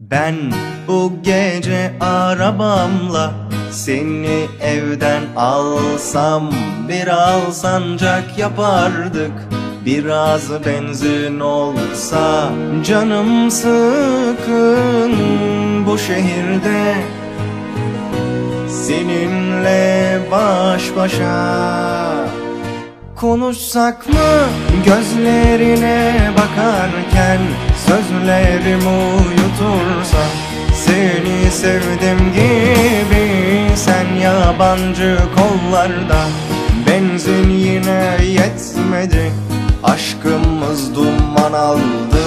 Ben bu gece arabamla seni evden alsam Biraz sancak yapardık. Biraz benzin olsa Canım sıkın bu şehirde. Seninle baş başa Konuşsak mı? Gözlerine bakarken Sözlerim uyutursa Seni sevdim gibi Sen yabancı kollarda Benzin yine yetmedi. Aşkımız duman aldı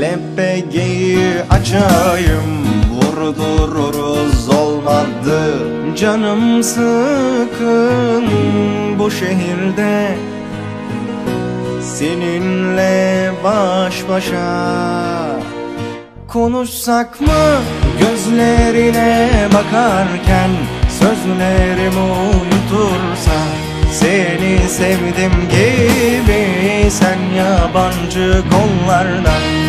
LPG'yi açayım. Vurdururuz olmadı Canım sıkın bu şehirde. Seninle baş başa. Konuşsak mı gözlerine bakarken Sözlerim uyutursa Seni sevdim gibi Sen yabancı kollardan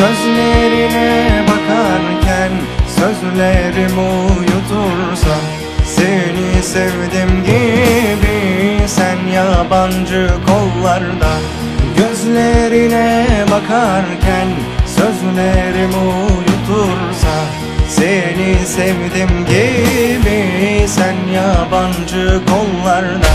Gözlerine bakarken Sözlerim uyutursa Seni sevdim gibi Sen yabancı kollarda. Gözlerine bakarken Sözlerim uyutursa Seni sevdim gibi Sen yabancı kollarda